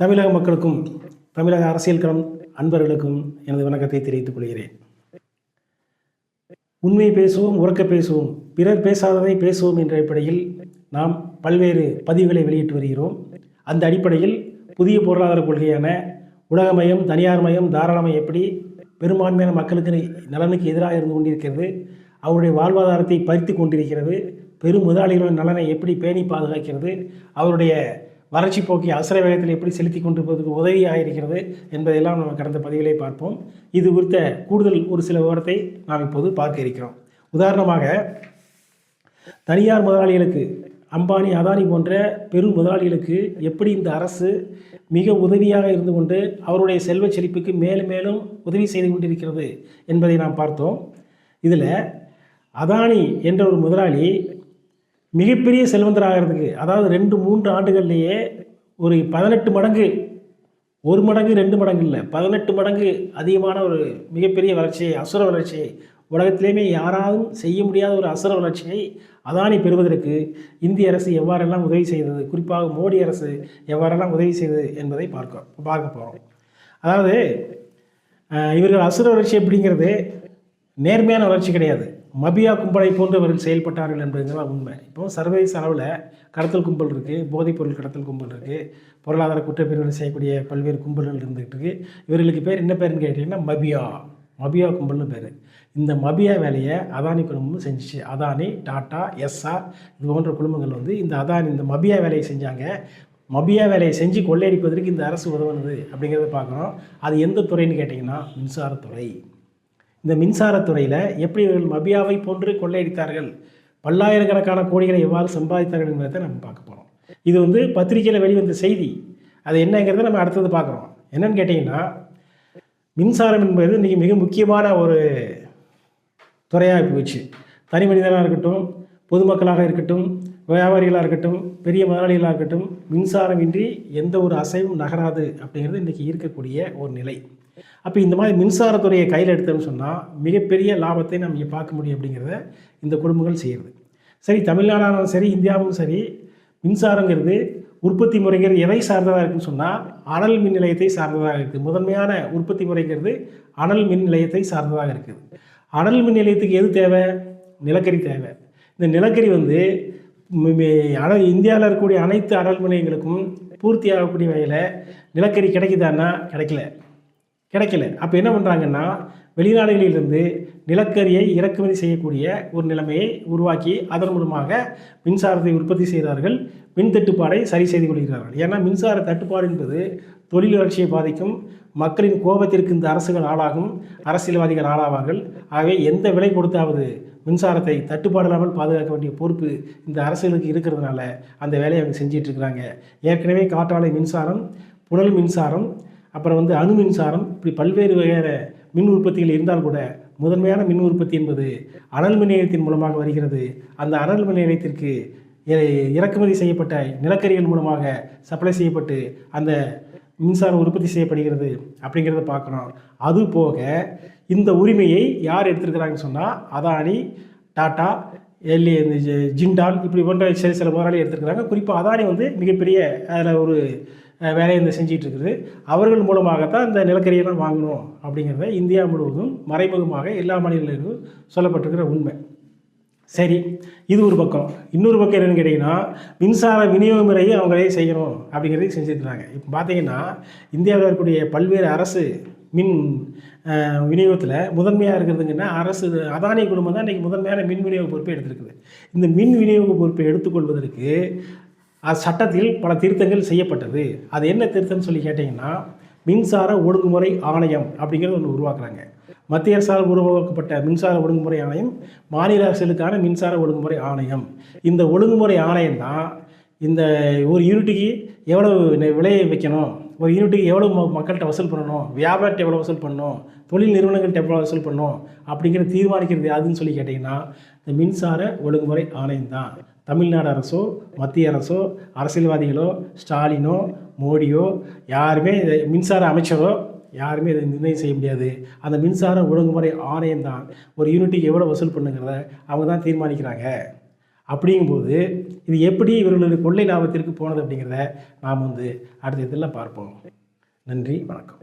தமிழக மக்களுக்கும் தமிழக அரசியல் களம் அன்பர்களுக்கும் எனது வணக்கத்தை தெரிவித்துக் கொள்கிறேன். உண்மை பேசுவோம் உறக்க பேசுவோம் பிறர் பேசாததை பேசுவோம் என்ற அடிப்படையில் நாம் பல்வேறு பதிவுகளை வெளியிட்டு வருகிறோம். அந்த அடிப்படையில் புதிய பொருளாதார கொள்கையான உலகமயம் தனியார்மயம் தாராளமயம் எப்படி பெரும்பான்மையான மக்களுக்கு நலனுக்கு எதிராக இருந்து கொண்டிருக்கிறது அவருடைய வாழ்வாதாரத்தை பறித்து கொண்டிருக்கிறது பெரும் முதலாளிகளின் நலனை எப்படி பேணி பாதுகாக்கிறது அவருடைய வறட்சி போக்கி அவசர வேகத்தில் எப்படி செலுத்தி கொண்டு போவதற்கு உதவியாக இருக்கிறது என்பதையெல்லாம் நம்ம கடந்த பதிவிலே பார்ப்போம். இது குறித்த கூடுதல் ஒரு சில விவரத்தை நாம் இப்போது பார்க்க இருக்கிறோம். உதாரணமாக தனியார் முதலாளிகளுக்கு அம்பானி அதானி போன்ற பெரும் முதலாளிகளுக்கு எப்படி இந்த அரசு மிக உதவியாக இருந்து கொண்டு அவருடைய செல்வச் செழிப்புக்கு மேலும் மேலும் உதவி செய்து கொண்டிருக்கிறது என்பதை நாம் பார்த்தோம். இதில் அதானி என்ற ஒரு முதலாளி மிகப்பெரிய செல்வந்தராகிறதுக்கு அதாவது ரெண்டு மூன்று ஆண்டுகள்லேயே ஒரு பதினெட்டு மடங்கு ஒரு மடங்கு ரெண்டு மடங்கு இல்லை பதினெட்டு மடங்கு அதிகமான ஒரு மிகப்பெரிய வளர்ச்சியை அசுர வளர்ச்சியை உலகத்திலேயுமே யாராலும் செய்ய முடியாத ஒரு அசுர வளர்ச்சியை அதானி பெறுவதற்கு இந்திய அரசு எவ்வாறெல்லாம் உதவி செய்தது? குறிப்பாக மோடி அரசு எவ்வாறெல்லாம் உதவி செய்தது என்பதை பார்க்க பார்க்க போகிறோம் அதாவது இவர்கள் அசுர வளர்ச்சி அப்படிங்கிறது நேர்மையான வளர்ச்சி கிடையாது. மபியா கும்பலை போன்றவர்கள் செயல்பட்டார்கள் என்பதுதான் உண்மை. இப்போ சர்வதேச அளவில் கடத்தல் கும்பல் இருக்குது போதைப்பொருள் கடத்தல் கும்பல் இருக்குது பொருளாதார குற்றப்பிரிவுகள் செய்யக்கூடிய பல்வேறு கும்பல்கள் இருந்துகிட்டு இருக்குது இவர்களுக்கு பேர் என்ன பேருன்னு கேட்டிங்கன்னா மபியா. மபியா கும்பல்னு பேர். இந்த மபியா வேலையை அதானி குடும்பம் செஞ்சுச்சு. அதானி டாட்டா எஸ்ஆர் இது போன்ற குடும்பங்கள் வந்து இந்த அதானி இந்த மபியா வேலையை செஞ்சாங்க. மபியா வேலையை செஞ்சு கொள்ளையடிப்பதற்கு இந்த அரசு உதவுனது அப்படிங்கிறத பார்க்குறோம். அது எந்த துறைன்னு கேட்டிங்கன்னா மின்சாரத்துறை. இந்த மின்சாரத்துறையில் எப்படி இவர்கள் மபியாவை போன்று கொள்ளையடித்தார்கள்? பல்லாயிரக்கணக்கான கோடிகளை எவ்வாறு சம்பாதித்தார்கள் என்பதை நம்ம பார்க்க போகிறோம் இது வந்து பத்திரிகையில் வெளிவந்த செய்தி. அது என்னங்கிறத நம்ம அடுத்தது பார்க்குறோம். என்னன்னு கேட்டிங்கன்னா மின்சாரம் என்பது இன்றைக்கி மிக முக்கியமான ஒரு துறையாக போச்சு தனி மனிதனாக இருக்கட்டும் பொதுமக்களாக இருக்கட்டும் வியாபாரிகளாக இருக்கட்டும் பெரிய முதலாளிகளாக இருக்கட்டும் மின்சாரம் இன்றி எந்த ஒரு அசைவும் நகராது அப்படிங்கிறது இன்றைக்கி இருக்கக்கூடிய ஒரு நிலை. அப்போ இந்த மாதிரி மின்சாரத்துறையை கையில் எடுத்தோம்னு சொன்னால் மிகப்பெரிய லாபத்தை நம்ம இங்கே பார்க்க முடியும் அப்படிங்கிறத இந்த குடும்பங்கள் செய்கிறது சரி தமிழ்நாடானாலும் சரி இந்தியாவும் சரி மின்சாரங்கிறது உற்பத்தி முறைங்கிறது எதை சார்ந்ததாக இருக்குன்னு சொன்னால் அனல் மின் நிலையத்தை சார்ந்ததாக இருக்குது முதன்மையான உற்பத்தி முறைங்கிறது அனல் மின் நிலையத்தை சார்ந்ததாக இருக்குது அனல் மின் நிலையத்துக்கு எது தேவை? நிலக்கரி தேவை. இந்த நிலக்கரி வந்து அன இந்தியாவில் இருக்கக்கூடிய அனைத்து அனல் மின் நிலையங்களுக்கும் பூர்த்தி ஆகக்கூடிய வகையில் நிலக்கரி கிடைக்குதான்னா கிடைக்கல. கிடைக்கல. அப்போ என்ன பண்ணுறாங்கன்னா வெளிநாடுகளிலிருந்து நிலக்கரியை இறக்குமதி செய்யக்கூடிய ஒரு நிலைமையை உருவாக்கி அதன் மூலமாக மின்சாரத்தை உற்பத்தி செய்கிறார்கள். மின் தட்டுப்பாடை சரி செய்து கொள்கிறார்கள். ஏன்னா மின்சார தட்டுப்பாடு என்பது தொழில் வளர்ச்சியை பாதிக்கும் மக்களின் கோபத்திற்கு இந்த அரசுகள் ஆளாகும் அரசியல்வாதிகள் ஆளாவார்கள். ஆகவே எந்த விலை கொடுத்தாவது மின்சாரத்தை தட்டுப்பாடு இல்லாமல் பாதுகாக்க வேண்டிய பொறுப்பு இந்த அரசுகளுக்கு இருக்கிறதுனால அந்த வேலையை அவங்க செஞ்சிட்ருக்கிறாங்க ஏற்கனவே காற்றாலை மின்சாரம் புனல் மின்சாரம் அப்புறம் வந்து அணு மின்சாரம் இப்படி பல்வேறு வகையான மின் உற்பத்திகள் இருந்தால் கூட முதன்மையான மின் உற்பத்தி என்பது அனல் மின் நிலையத்தின் மூலமாக வருகிறது. அந்த அனல் மின் நிலையத்திற்கு இ- இறக்குமதி செய்யப்பட்ட நிலக்கரிகள் மூலமாக சப்ளை செய்யப்பட்டு அந்த மின்சாரம் உற்பத்தி செய்யப்படுகிறது அப்படிங்கிறத பார்க்கணும். அது போக இந்த உரிமையை யார் எடுத்திருக்கிறாங்கன்னு சொன்னால் அதானி டாட்டா எல்லி இந்த ஜி- ஜிண்டால் இப்படி போன்ற சில சில முதலாளி எடுத்துருக்கிறாங்க. குறிப்பாக அதானி வந்து மிகப்பெரிய அதில் ஒரு வேலையை இந்த செஞ்சிகிட்ருக்குது. இருக்குது அவர்கள் மூலமாகத்தான் இந்த நிலக்கரியெல்லாம் வாங்கணும் அப்படிங்கிறத இந்தியா முழுவதும் மறைமுகமாக எல்லா மாநிலங்களுக்கும் சொல்லப்பட்டிருக்கிற உண்மை. சரி இது ஒரு பக்கம். இன்னொரு பக்கம் என்னென்னு கேட்டிங்கன்னா மின்சார விநியோக முறையை அவங்களே செய்யணும் அப்படிங்கிறதையும் செஞ்சுருக்காங்க இப்போ பார்த்தீங்கன்னா இந்தியாவில் இருக்கக்கூடிய பல்வேறு அரசு மின் விநியோகத்தில் முதன்மையாக இருக்கிறதுங்கன்னா அரசு அதானி குடும்பம் தான் இன்றைக்கி முதன்மையான மின் விநியோக பொறுப்பை எடுத்திருக்குது. இந்த மின் விநியோக பொறுப்பை எடுத்துக்கொள்வதற்கு சட்டத்தில் பல திருத்தங்கள் செய்யப்பட்டது. அது என்ன திருத்தம்னு சொல்லி கேட்டிங்கன்னா மின்சார ஒழுங்குமுறை ஆணையம் அப்படிங்கிறது ஒன்று உருவாக்குறாங்க. மத்திய அரசால் உருவாக்கப்பட்ட மின்சார ஒழுங்குமுறை ஆணையம் மாநில அரசுகளுக்கான மின்சார ஒழுங்குமுறை ஆணையம். இந்த ஒழுங்குமுறை ஆணையம் தான் இந்த ஒரு யூனிட்டுக்கு எவ்வளவு நெ- விலையை வைக்கணும் ஒரு யூனிட்டுக்கு எவ்வளோ ம மக்கள்கிட்ட வசூல் பண்ணணும் வியாபாரத்தை எவ்வளோ வசூல் பண்ணணும் தொழில் நிறுவனங்கள்ட்ட எவ்வளோ வசூல் பண்ணணும் அப்படிங்கிற தீர்மானிக்கிறது யாருன்னு சொல்லி கேட்டிங்கன்னா இந்த மின்சார ஒழுங்குமுறை ஆணையம் தான். தமிழ்நாடு அரசோ மத்திய அரசோ அரசியல்வாதிகளோ ஸ்டாலினோ மோடியோ யாருமே மின்சார அமைச்சரோ யாருமே இதை நிர்ணயம் செய்ய முடியாது. அந்த மின்சார ஒழுங்குமுறை ஆணையம் தான் ஒரு யூனிட்டுக்கு எவ்வளோ வசூல் பண்ணுங்கிறத அவங்க தான் தீர்மானிக்கிறாங்க. அப்படிங்கும்போது இது எப்படி இவர்களுடைய கொள்ளை லாபத்திற்கு போனது அப்படிங்கிறத நாம் வந்து அடுத்த இதில் பார்ப்போம். நன்றி வணக்கம்.